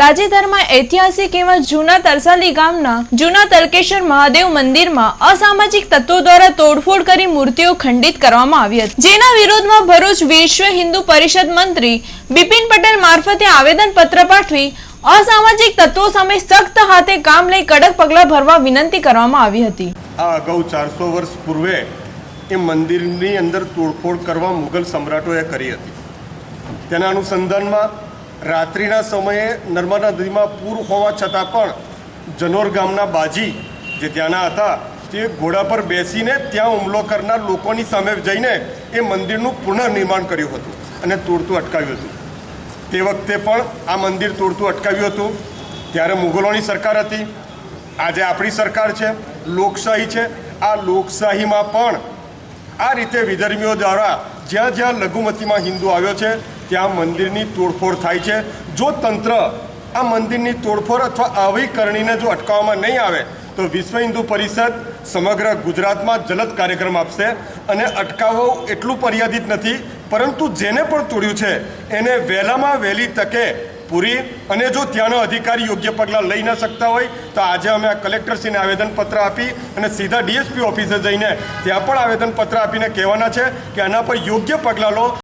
તાજેતરમાં ઐતિહાસિક એવા જૂના તરસાલી ગામના જૂના તલકેશ્વર મહાદેવ મંદિરમાં અસામાજિક તત્વો દ્વારા તોડફોડ કરી મૂર્તિઓ ખંડિત કરવામાં આવી હતી. જેના વિરોધમાં ભરૂચ વિશ્વ હિન્દુ પરિષદ મંત્રી બિપિન પટેલ મારફતે આવેદન પત્ર પાઠવી અસામાજિક તત્વો સામે સખ્ત હાથે કામ લઈ કડક પગલાં ભરવા વિનંતી કરવામાં આવી હતી. આ અગાઉ ચારસો વર્ષ પૂર્વે એ મંદિરની અંદર તોડફોડ કરવા મુઘલ સમ્રાટોએ કરી હતી. તેના અનુસંધાનમાં રાત્રિના સમયે નર્મદા નદીમાં પૂર હોવા છતાં પણ જનોર ગામના બાજી જે ત્યાંના હતા, તે ઘોડા પર બેસીને ત્યાં હુમલો કરનાર લોકોની સામે જઈને એ મંદિરનું પુનઃનિર્માણ કર્યું હતું અને તોડતું અટકાવ્યું હતું. તે વખતે પણ આ મંદિર તોડતું અટકાવ્યું હતું. ત્યારે મુઘલોની સરકાર હતી. આજે આપણી સરકાર છે, લોકશાહી છે. આ લોકશાહીમાં પણ આ રીતે વિધર્મીઓ દ્વારા જ્યાં જ્યાં લઘુમતીમાં હિન્દુ આવ્યો છે ત્યાં મંદિરની તોડફોડ થાય છે. જો તંત્ર આ મંદિરની તોડફોડ અથવા આવી કરણીને જો અટકાવવામાં નહીં આવે, તો વિશ્વ હિન્દુ પરિષદ સમગ્ર ગુજરાતમાં જલદ કાર્યક્રમ આપશે અને અટકાવવું એટલું મર્યાદિત નથી, પરંતુ જેને પણ તોડ્યું છે, એને વહેલામાં વહેલી તકે પૂરી અને જો ત્યાંનો અધિકારી યોગ્ય પગલાં લઈ ન શકતા હોય, તો આજે અમે આ કલેક્ટરશ્રીને આવેદનપત્ર આપી અને સીધા ડીએસપી ઓફિસે જઈને ત્યાં પણ આવેદનપત્ર આપીને કહેવાના છે કે આના પર યોગ્ય પગલાં લો.